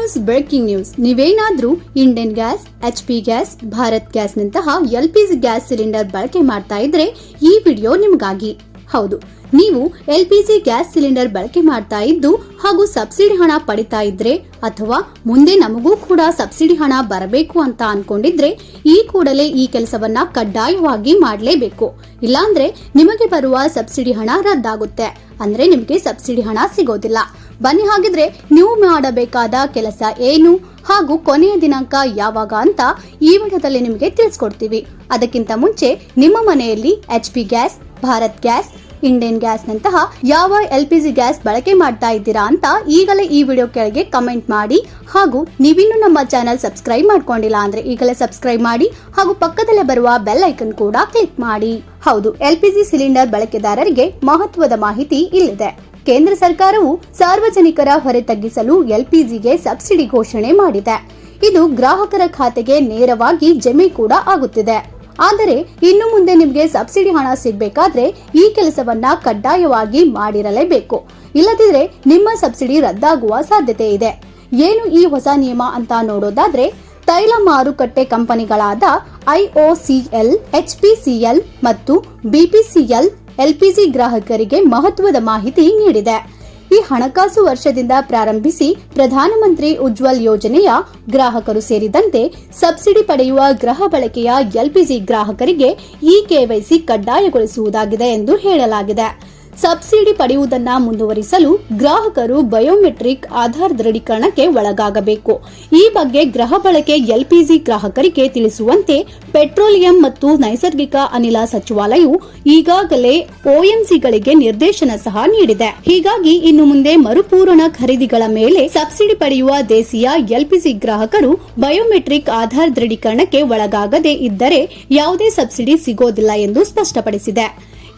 News breaking news ನೀವೇನಾದ್ರೂ Indian gas H P gas, Bharat ಗ್ಯಾಸ್ನಂತಹ G gas cylinder ಬಳಕೆ ಮಾಡ್ತಾ ಇದ್ರೆ ಈ ವಿಡಿಯೋ ನಿಮಗಾಗಿ. ಹೌದು, ನೀವು L P G gas cylinder ಬಳಕೆ ಮಾಡ್ತಾ ಇದ್ದು ಹಾಗೂ ಸಬ್ಸಿಡಿ ಹಣ ಪಡಿತಾ ಇದ್ರೆ ಅಥವಾ ಮುಂದೆ ನಮಗೂ ಕೂಡ ಸಬ್ಸಿಡಿ ಹಣ ಬರಬೇಕು ಅಂತ ಅನ್ಕೊಂಡಿದ್ರೆ ಈ ಕೂಡಲೇ ಈ ಕೆಲಸವನ್ನ ಕಡ್ಡಾಯವಾಗಿ ಮಾಡಲೇಬೇಕು. ಇಲ್ಲಾಂದ್ರೆ ನಿಮಗೆ ಬರುವ ಸಬ್ಸಿಡಿ ಹಣ ರದ್ದಾಗುತ್ತೆ. ಅಂದ್ರೆ ನಿಮಗೆ ಸಬ್ಸಿಡಿ ಹಣ ಸಿಗೋದಿಲ್ಲ. ಬನ್ನಿ ಹಾಗಿದ್ರೆ ನೀವು ಮಾಡಬೇಕಾದ ಕೆಲಸ ಏನು ಹಾಗೂ ಕೊನೆಯ ದಿನಾಂಕ ಯಾವಾಗ ಅಂತ ಈ ವಿಡಿಯೋದಲ್ಲಿ ನಿಮಗೆ ತಿಳಿಸ್ಕೊಡ್ತೀವಿ. ಅದಕ್ಕಿಂತ ಮುಂಚೆ ನಿಮ್ಮ ಮನೆಯಲ್ಲಿ H P gas, Bharat gas, Indian gas ನಂತಹ ಯಾವ ಎಲ್ ಪಿ ಜಿ ಗ್ಯಾಸ್ ಬಳಕೆ ಮಾಡ್ತಾ ಇದ್ದೀರಾ ಅಂತ ಈಗಲೇ ಈ ವಿಡಿಯೋ ಕೆಳಗೆ ಕಮೆಂಟ್ ಮಾಡಿ ಹಾಗೂ ನೀವಿನ್ನು ನಮ್ಮ ಚಾನೆಲ್ ಸಬ್ಸ್ಕ್ರೈಬ್ ಮಾಡ್ಕೊಂಡಿಲ್ಲ ಅಂದ್ರೆ ಈಗಲೇ ಸಬ್ಸ್ಕ್ರೈಬ್ ಮಾಡಿ ಹಾಗೂ ಪಕ್ಕದಲ್ಲೇ ಬರುವ ಬೆಲ್ ಐಕನ್ ಕೂಡ ಕ್ಲಿಕ್ ಮಾಡಿ. ಹೌದು ಎಲ್ಪಿಜಿ ಸಿಲಿಂಡರ್ ಬಳಕೆದಾರರಿಗೆ ಮಹತ್ವದ ಮಾಹಿತಿ ಇಲ್ಲಿದೆ. ಕೇಂದ್ರ ಸರ್ಕಾರವು ಸಾರ್ವಜನಿಕರ ಹೊರೆ ತಗ್ಗಿಸಲು ಎಲ್ಪಿಜಿಗೆ ಸಬ್ಸಿಡಿ ಘೋಷಣೆ ಮಾಡಿದೆ. ಇದು ಗ್ರಾಹಕರ ಖಾತೆಗೆ ನೇರವಾಗಿ ಜಮೆ ಕೂಡ ಆಗುತ್ತಿದೆ. ಆದರೆ, ಇನ್ನು ಮುಂದೆ ನಿಮಗೆ ಸಬ್ಸಿಡಿ ಹಣ ಸಿಗಬೇಕಾದ್ರೆ ಈ ಕೆಲಸವನ್ನ ಕಡ್ಡಾಯವಾಗಿ ಮಾಡಿರಲೇಬೇಕು. ಇಲ್ಲದಿದ್ರೆ ನಿಮ್ಮ ಸಬ್ಸಿಡಿ ರದ್ದಾಗುವ ಸಾಧ್ಯತೆ ಇದೆ. ಏನು ಈ ಹೊಸ ನಿಯಮ ಅಂತ ನೋಡೋದಾದ್ರೆ, ತೈಲ ಮಾರುಕಟ್ಟೆ ಕಂಪನಿಗಳಾದ ಐಒಸಿಎಲ್ ಎಚ್ಪಿಸಿಎಲ್ ಮತ್ತು ಬಿಪಿಸಿಎಲ್ ಎಲ್ಪಿಜಿ ಗ್ರಾಹಕರಿಗೆ ಮಹತ್ವದ ಮಾಹಿತಿ ನೀಡಿದೆ. ಈ ಹಣಕಾಸು ವರ್ಷದಿಂದ ಪ್ರಾರಂಭಿಸಿ ಪ್ರಧಾನಮಂತ್ರಿ ಉಜ್ವಲ್ ಯೋಜನೆಯ ಗ್ರಾಹಕರು ಸೇರಿದಂತೆ ಸಬ್ಸಿಡಿ ಪಡೆಯುವ ಗೃಹ ಬಳಕೆಯ ಎಲ್ಪಿಜಿ ಗ್ರಾಹಕರಿಗೆ ಈ ಕೆವೈಸಿ ಕಡ್ಡಾಯಗೊಳಿಸುವುದಾಗಿದೆ ಎಂದು ಹೇಳಲಾಗಿದೆ. ಸಬ್ಸಿಡಿ ಪಡೆಯುವುದನ್ನ ಮುಂದುವರಿಸಲು ಗ್ರಾಹಕರು ಬಯೋಮೆಟ್ರಿಕ್ ಆಧಾರ್ ದೃಢೀಕರಣಕ್ಕೆ ಒಳಗಾಗಬೇಕು. ಈ ಬಗ್ಗೆ ಗೃಹ ಬಳಕೆ ಎಲ್ಪಿಜಿ ಗ್ರಾಹಕರಿಗೆ ತಿಳಿಸುವಂತೆ ಪೆಟ್ರೋಲಿಯಂ ಮತ್ತು ನೈಸರ್ಗಿಕ ಅನಿಲ ಸಚಿವಾಲಯವು ಈಗಾಗಲೇ ಒಎಂಸಿಗಳಿಗೆ ನಿರ್ದೇಶನ ಸಹ ನೀಡಿದೆ. ಹೀಗಾಗಿ ಇನ್ನು ಮುಂದೆ ಮರುಪೂರಣ ಖರೀದಿಗಳ ಮೇಲೆ ಸಬ್ಸಿಡಿ ಪಡೆಯುವ ದೇಶೀಯ ಎಲ್ಪಿಜಿ ಗ್ರಾಹಕರು ಬಯೋಮೆಟ್ರಿಕ್ ಆಧಾರ್ ದೃಢೀಕರಣಕ್ಕೆ ಒಳಗಾಗದೇ ಇದ್ದರೆ ಯಾವುದೇ ಸಬ್ಸಿಡಿ ಸಿಗೋದಿಲ್ಲ ಎಂದು ಸ್ಪಷ್ಟಪಡಿಸಿದೆ.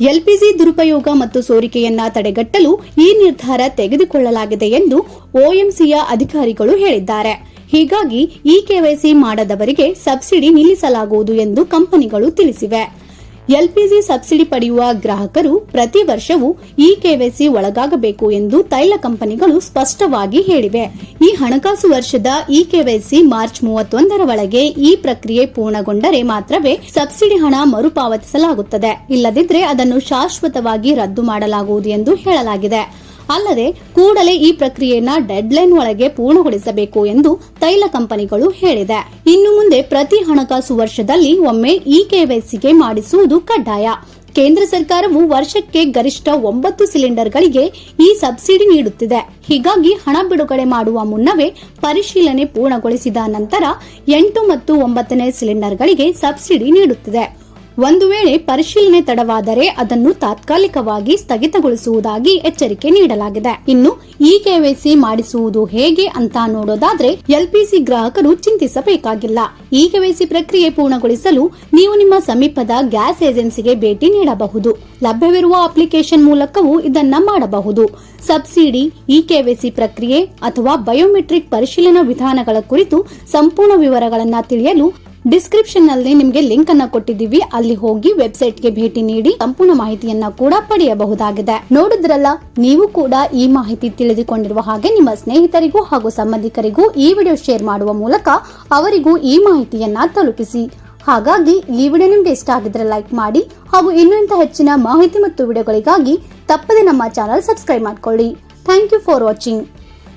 ಎಲ್ಪಿಜಿ ದುರುಪಯೋಗ ಮತ್ತು ಸೋರಿಕೆಯನ್ನ ತಡೆಗಟ್ಟಲು ಈ ನಿರ್ಧಾರ ತೆಗೆದುಕೊಳ್ಳಲಾಗಿದೆ ಎಂದು ಒಎಂಸಿಯ ಅಧಿಕಾರಿಗಳು ಹೇಳಿದ್ದಾರೆ. ಹೀಗಾಗಿ ಈ ಕೆವೈಸಿ ಮಾಡದವರಿಗೆ ಸಬ್ಸಿಡಿ ನಿಲ್ಲಿಸಲಾಗುವುದು ಎಂದು ಕಂಪನಿಗಳು ತಿಳಿಸಿವೆ. ಎಲ್ಪಿಜಿ ಸಬ್ಸಿಡಿ ಪಡೆಯುವ ಗ್ರಾಹಕರು ಪ್ರತಿ ವರ್ಷವೂ ಇ ಕೆವೈಸಿ ಒಳಗಾಗಬೇಕು ಎಂದು ತೈಲ ಕಂಪನಿಗಳು ಸ್ಪಷ್ಟವಾಗಿ ಹೇಳಿವೆ. ಈ ಹಣಕಾಸು ವರ್ಷದ ಇ ಕೆವೈಸಿ ಮಾರ್ಚ್ ಮೂವತ್ತೊಂದರ ಒಳಗೆ ಈ ಪ್ರಕ್ರಿಯೆ ಪೂರ್ಣಗೊಂಡರೆ ಮಾತ್ರವೇ ಸಬ್ಸಿಡಿ ಹಣ ಮರುಪಾವತಿಸಲಾಗುತ್ತದೆ. ಇಲ್ಲದಿದ್ದರೆ ಅದನ್ನು ಶಾಶ್ವತವಾಗಿ ರದ್ದು ಮಾಡಲಾಗುವುದು ಎಂದು ಹೇಳಲಾಗಿದೆ. ಅಲ್ಲದೆ ಕೂಡಲೇ ಈ ಪ್ರಕ್ರಿಯೆಯನ್ನ ಡೆಡ್ಲೈನ್ ಒಳಗೆ ಪೂರ್ಣಗೊಳಿಸಬೇಕು ಎಂದು ತೈಲ ಕಂಪನಿಗಳು ಹೇಳಿದೆ. ಇನ್ನು ಮುಂದೆ ಪ್ರತಿ ಹಣಕಾಸು ವರ್ಷದಲ್ಲಿ ಒಮ್ಮೆ ಇ ಕೆವೈಸಿಗೆ ಮಾಡಿಸುವುದು ಕಡ್ಡಾಯ. ಕೇಂದ್ರ ಸರ್ಕಾರವು ವರ್ಷಕ್ಕೆ ಗರಿಷ್ಠ ಒಂಬತ್ತು ಸಿಲಿಂಡರ್ಗಳಿಗೆ ಈ ಸಬ್ಸಿಡಿ ನೀಡುತ್ತಿದೆ. ಹೀಗಾಗಿ ಹಣ ಬಿಡುಗಡೆ ಮಾಡುವ ಮುನ್ನವೇ ಪರಿಶೀಲನೆ ಪೂರ್ಣಗೊಳಿಸಿದ ನಂತರ ಎಂಟು ಮತ್ತು ಒಂಬತ್ತನೇ ಸಿಲಿಂಡರ್ಗಳಿಗೆ ಸಬ್ಸಿಡಿ ನೀಡುತ್ತಿದೆ. ಒಂದು ವೇಳೆ ಪರಿಶೀಲನೆ ತಡವಾದರೆ ಅದನ್ನು ತಾತ್ಕಾಲಿಕವಾಗಿ ಸ್ಥಗಿತಗೊಳಿಸುವುದಾಗಿ ಎಚ್ಚರಿಕೆ ನೀಡಲಾಗಿದೆ. ಇನ್ನು ಇ ಕೆವೈಸಿ ಮಾಡಿಸುವುದು ಹೇಗೆ ಅಂತ ನೋಡೋದಾದ್ರೆ ಎಲ್ಪಿಸಿ ಗ್ರಾಹಕರು ಚಿಂತಿಸಬೇಕಾಗಿಲ್ಲ. ಇ ಕೆವೈಸಿ ಪ್ರಕ್ರಿಯೆ ಪೂರ್ಣಗೊಳಿಸಲು ನೀವು ನಿಮ್ಮ ಸಮೀಪದ ಗ್ಯಾಸ್ ಏಜೆನ್ಸಿಗೆ ಭೇಟಿ ನೀಡಬಹುದು. ಲಭ್ಯವಿರುವ ಅಪ್ಲಿಕೇಶನ್ ಮೂಲಕವೂ ಇದನ್ನ ಮಾಡಬಹುದು. ಸಬ್ಸಿಡಿ ಇ ಕೆವೈಸಿ ಪ್ರಕ್ರಿಯೆ ಅಥವಾ ಬಯೋಮೆಟ್ರಿಕ್ ಪರಿಶೀಲನಾ ವಿಧಾನಗಳ ಕುರಿತು ಸಂಪೂರ್ಣ ವಿವರಗಳನ್ನು ತಿಳಿಯಲು ಡಿಸ್ಕ್ರಿಪ್ಷನ್ನಲ್ಲಿ ನಿಮಗೆ ಲಿಂಕ್ ಅನ್ನ ಕೊಟ್ಟಿದ್ದೀವಿ. ಅಲ್ಲಿ ಹೋಗಿ ವೆಬ್ಸೈಟ್ಗೆ ಭೇಟಿ ನೀಡಿ ಸಂಪೂರ್ಣ ಮಾಹಿತಿಯನ್ನ ಕೂಡ ಪಡೆಯಬಹುದಾಗಿದೆ. ನೋಡಿದ್ರಲ್ಲ, ನೀವು ಕೂಡ ಈ ಮಾಹಿತಿ ತಿಳಿದುಕೊಂಡಿರುವ ಹಾಗೆ ನಿಮ್ಮ ಸ್ನೇಹಿತರಿಗೂ ಹಾಗೂ ಸಂಬಂಧಿಕರಿಗೂ ಈ ವಿಡಿಯೋ ಶೇರ್ ಮಾಡುವ ಮೂಲಕ ಅವರಿಗೂ ಈ ಮಾಹಿತಿಯನ್ನ ತಲುಪಿಸಿ. ಹಾಗಾಗಿ ಈ ವಿಡಿಯೋ ನಿಮ್ಗೆ ಇಷ್ಟ ಆಗಿದ್ರೆ ಲೈಕ್ ಮಾಡಿ ಹಾಗೂ ಇನ್ನೂ ಇಂಥ ಹೆಚ್ಚಿನ ಮಾಹಿತಿ ಮತ್ತು ವಿಡಿಯೋಗಳಿಗಾಗಿ ತಪ್ಪದೆ ನಮ್ಮ ಚಾನಲ್ ಸಬ್ಸ್ಕ್ರೈಬ್ ಮಾಡ್ಕೊಳ್ಳಿ. Thank you for watching